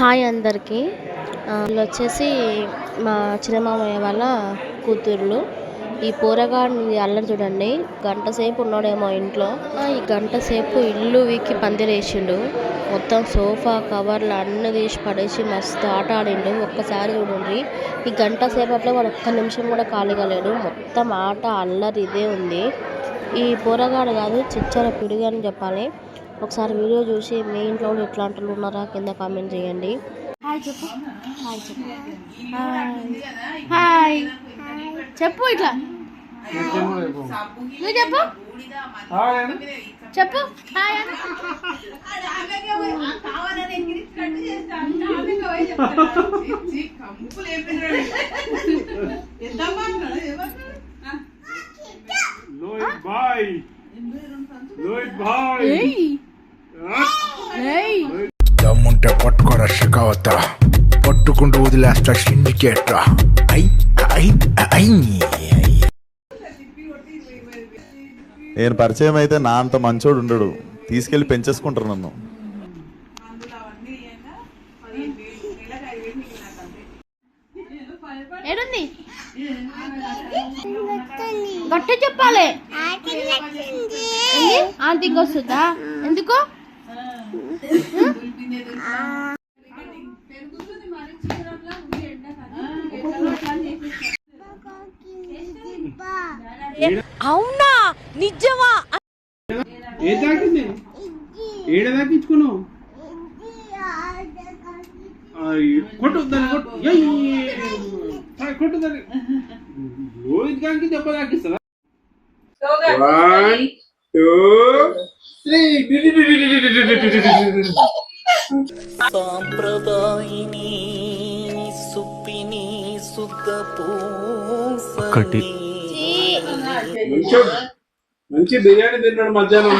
Hi అందరికీ. ఆ, వీళ్ళు వచ్చేసి మా చిన్నమామయ్య వాళ్ళ కూతుర్లు. ఈ పోరగాడిని అల్లరి చూడండి. గంట సేపు ఉన్నాడేమో ఇంట్లో. ఈ గంట సేపు ఇల్లు వీకి పందిరేసిండు. మొత్తం సోఫా కవర్లు అన్ని తీసి పడేసి మస్తు ఆట ఆడిండు. ఒక్కసారి చూడండి. ఈ గంట సేపట్లో వాడు ఒక్క నిమిషం కూడా ఖాళీగా లేడు. మొత్తం ఆట అల్లరి ఇదే ఉంది. ఈ పోరగాడు కాదు చిచ్చర పిడుగు అని చెప్పాలి. ఒకసారి వీడియో చూసి మీ ఇంట్లో కూడా ఇట్లాంటి వాళ్ళు ఉన్నారా కింద కామెంట్ చేయండి. హాయ్ చెప్పు. హాయ్ చెప్పు. హాయ్. చెప్పు ఇట్లా. నువ్వు చెప్పు. చెప్పు. హాయ్ అని లోహిత్ భాయ్ లోహిత్ భాయ్ దమ్ముంటే పట్టుకోరా షికావత పట్టుకుంటూ వదిలేస్తా సిండికేట్ ఐ ఐ ఐ. నేను పరిచయం అయితే నా అంత మంచోడు ఉండడు. తీసుకెళ్ళి పెంచేసుకుంటారు నన్ను. ఏడుంది? గట్టి చెప్పాలి. ఏంది? ఆంటీకి వస్తుందా ఎందుకు ఏ తాకింది? ఏడ తాకించుకున్నావు? అయ్యో, కొట్టు దాన్ని కొట్టు. దాన్ని. లోహిత్ దెబ్బ తాకిస్తుందా? టూ త్రీ సాంప్రదాయిని సుప్పిని సుద్దపు ఒకటి. మంచి మంచి బిర్యానీ తిన్నాడు మధ్యాహ్నం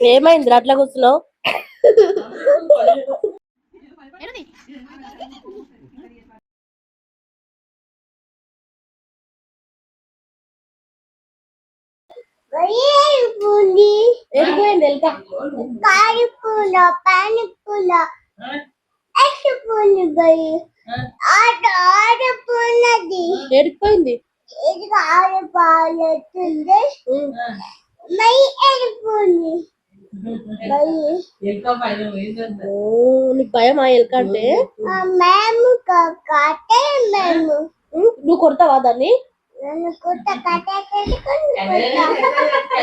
ఏమైంది అట్లా కూర్చున్నావు ఎడిపోయింది ఎలుక కాయపూల పానీపూల ఎక్స్పూల్ గయి ఆట ఆడపున్నది ఎడిపోయింది ఇది ఆడపాలతుంది మై ఎడుపుని ఓ నీకు భయం ఆ ఎలుక అంటే? మేము కాటే మేము. ఉం? నువ్వు కొడతావా దాన్ని?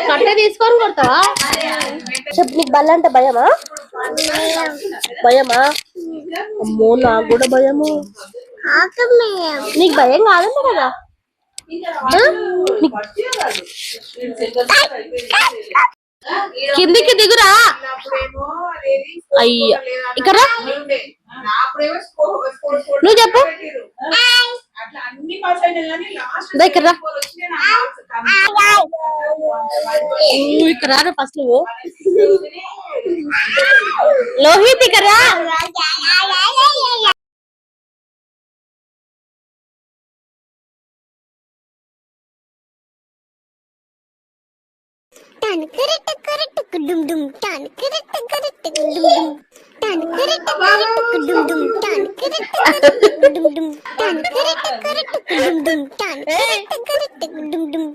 కుట్ట తీసుకొని కొడతావా? చెప్పు నీకు బల్ల అంటే భయమా? భయమా? అమ్మో నాకు కూడా భయము. నీకు భయం కాదంట కదా? నీకు- కిందికి దిగురా. అయ్యా. ఇక్కడ. నువ్వు చెప్పు. ఇక్కడ ఫస్ట్ నువ్వు లోహిత్ ఇక్కడ కరెక్ట్ కరెక్ట్ డుమ్ డుమ్ టన్ కరెక్ట్ కరెక్ట్ డుమ్ డుమ్ టన్ కరెక్ట్ కరెక్ట్ డుమ్ డుమ్ టన్ కరెక్ట్ కరెక్ట్ డుమ్ డుమ్ టన్ కరెక్ట్ కరెక్ట్ డుమ్ డుమ్ టన్ కరెక్ట్ కరెక్ట్ డుమ్ డుమ్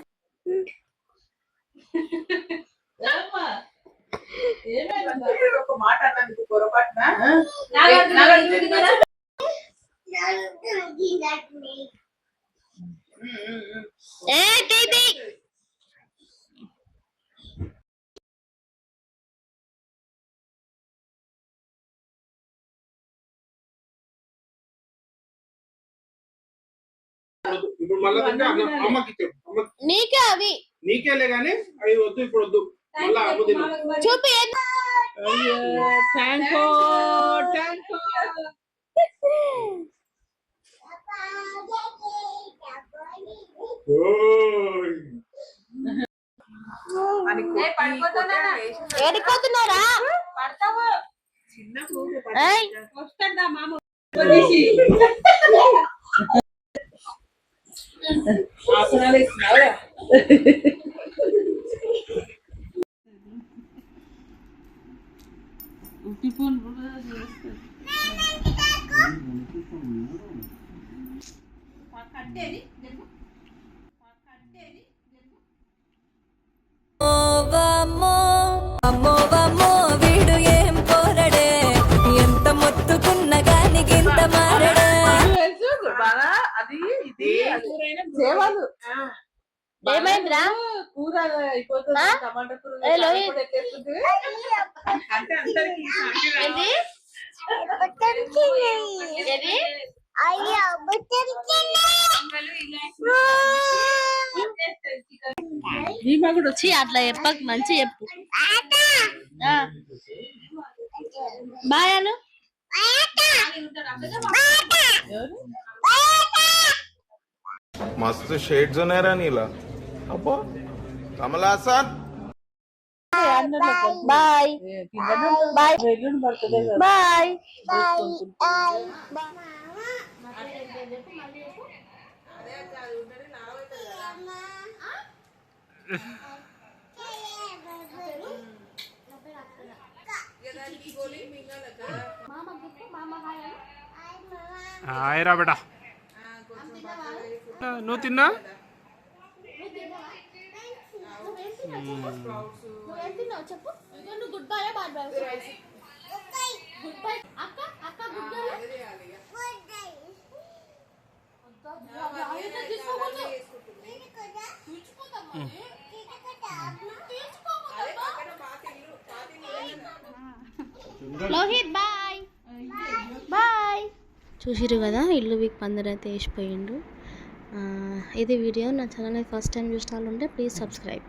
ఏ ఇప్పుడు మళ్ళీ అమ్మకి అమ్మకి నీకే అవి. నీకేలే గానీ అవి వద్దు ఇప్పుడు వద్దు మళ్ళా అమ్మ తిను. చూపి ఏం- ఓయ్. ఏడిపోతున్నారా? ఏయ్, ఆసనాలు ఇస్తున్నావురా వామ్మో, సేవలు ఏమైందిరా కూర అయిపోతుంది? టమాటా కూర? అంటే అందరికి కూడా వచ్చి అట్లా చెప్పక మంచి చెప్పు. బాయ్ అను. మస్తు షేడ్స్ ఉన్నాయరా నీలా. అబ్బో. కమలాసన్ బాయ్. బాయ్. ఎల్లుండి పడుతుంది కదా. బాయ్. హాయ్ రా బేటా నువ్వు తిన్నా చెప్పు నువ్వు good bye bye bye good bye అక్క అక్క good bye Lohit bye. Bye చూసిరు కదా ఇల్లు వీక్ పందరు అయితే వేసిపోయిండు. ఇది వీడియో నా ఛానల్ని ఫస్ట్ టైం చూసిన వాళ్ళు ఉంటే ప్లీజ్ సబ్స్క్రైబ్.